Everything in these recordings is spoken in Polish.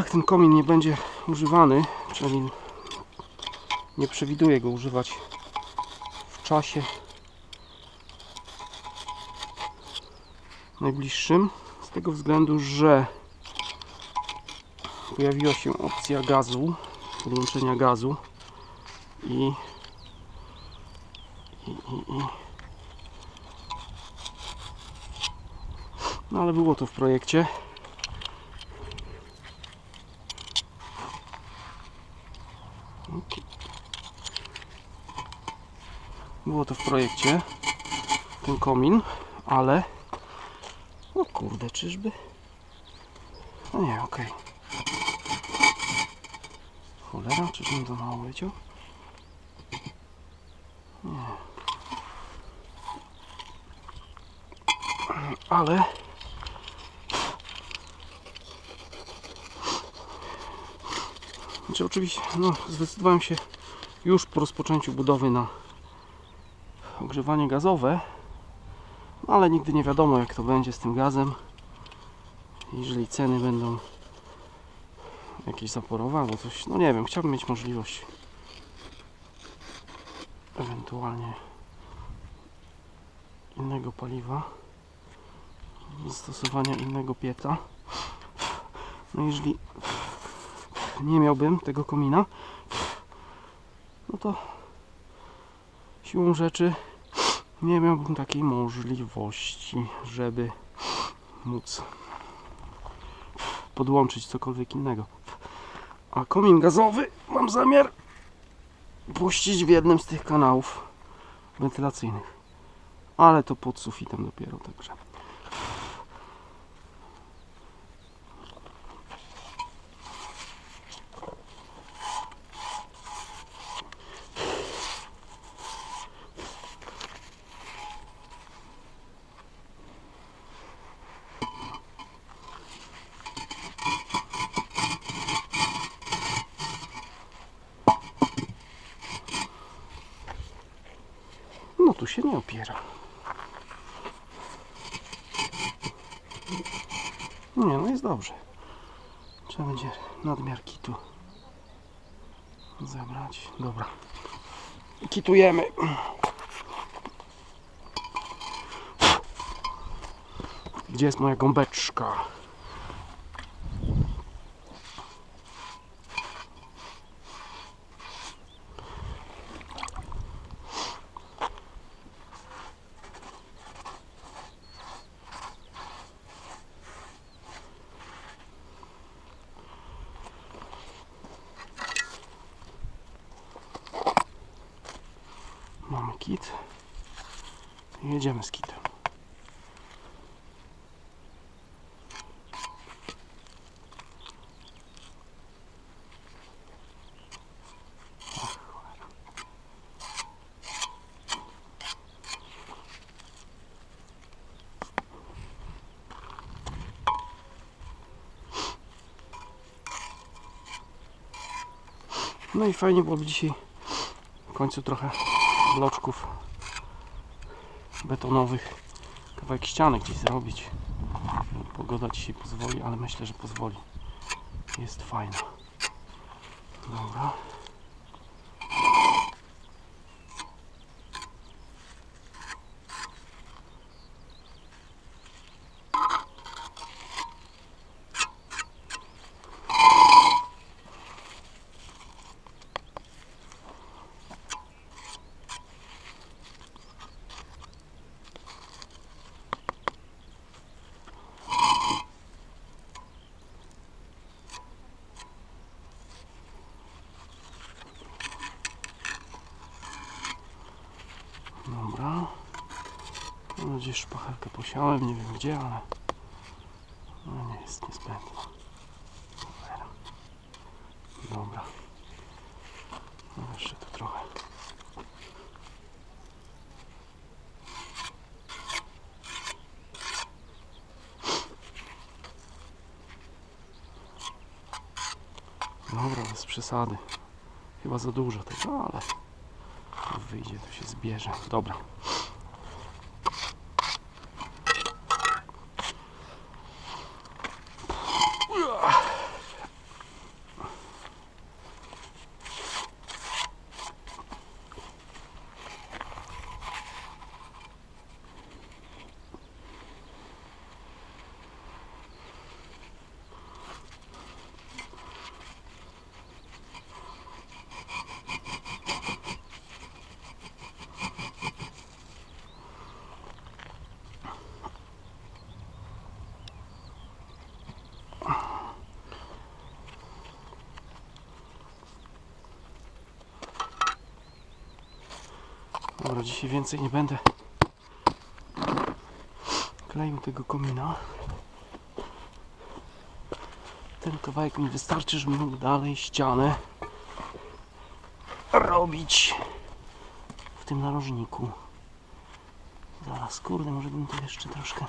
tak ten komin nie będzie używany, czyli nie przewiduję go używać w czasie najbliższym, z tego względu, że pojawiła się opcja gazu, podłączenia gazu i, i, i, i no ale było to w projekcie. Było to w projekcie, ten komin, ale... O kurde, czyżby? No nie, okej. Cholera, czyżbym to mało leciał? Nie. Ale... Znaczy oczywiście, no zdecydowałem się już po rozpoczęciu budowy na ogrzewanie gazowe, no, ale nigdy nie wiadomo jak to będzie z tym gazem. Jeżeli ceny będą jakieś zaporowe albo coś, no nie wiem, chciałbym mieć możliwość ewentualnie innego paliwa, zastosowania innego pieca. No jeżeli nie miałbym tego komina, no to siłą rzeczy nie miałbym takiej możliwości, żeby móc podłączyć cokolwiek innego. A komin gazowy mam zamiar puścić w jednym z tych kanałów wentylacyjnych. Ale to pod sufitem dopiero, także. Tu się nie opiera. Nie, no jest dobrze. Trzeba będzie nadmiar kitu zabrać. Dobra. Kitujemy. Gdzie jest moja gąbeczka? Kit. I Jedziemy z kitem. No i fajnie byłoby dzisiaj w końcu trochę bloczków betonowych, kawałek ściany gdzieś zrobić. Pogoda dzisiaj pozwoli, ale myślę, że pozwoli. Jest fajna. Dobra. No, gdzieś szpachelkę posiałem, nie wiem gdzie, ale no, nie jest niezbędna. Dobra. No, jeszcze tu trochę. Dobra, bez przesady. Chyba za dużo tego, ale wyjdzie, to się zbierze. Dobra. Dobra, dzisiaj więcej nie będę kleił tego komina. Ten kawałek mi wystarczy, żebym mógł dalej ścianę robić w tym narożniku. Zaraz, kurde, może bym tu jeszcze troszkę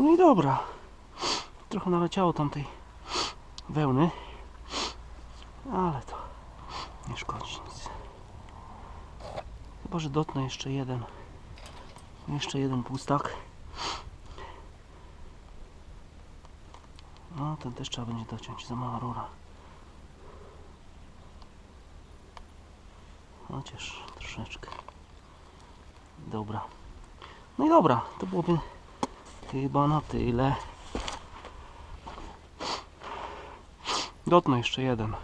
No i dobra. Trochę naleciało tamtej wełny. Ale to nie szkodzi nic. Chyba, że dotnę jeszcze jeden. Jeszcze jeden pustak. No, ten też trzeba będzie dociąć. Za mała rura. Chociaż troszeczkę. Dobra. No i dobra, to byłoby Chyba na tyle. Dotnę jeszcze jeden.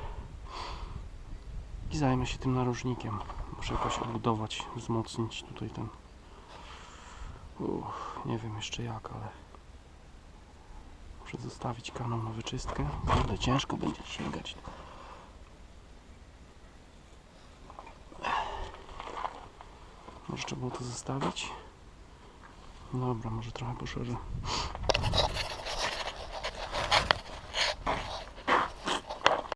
I zajmę się tym narożnikiem. Muszę jakoś obudować, wzmocnić tutaj ten. Uff, nie wiem jeszcze jak, ale muszę zostawić kanał na wyczystkę. Kurde, ciężko będzie sięgać. Może trzeba było to zostawić? Dobra, może trochę poszerzę.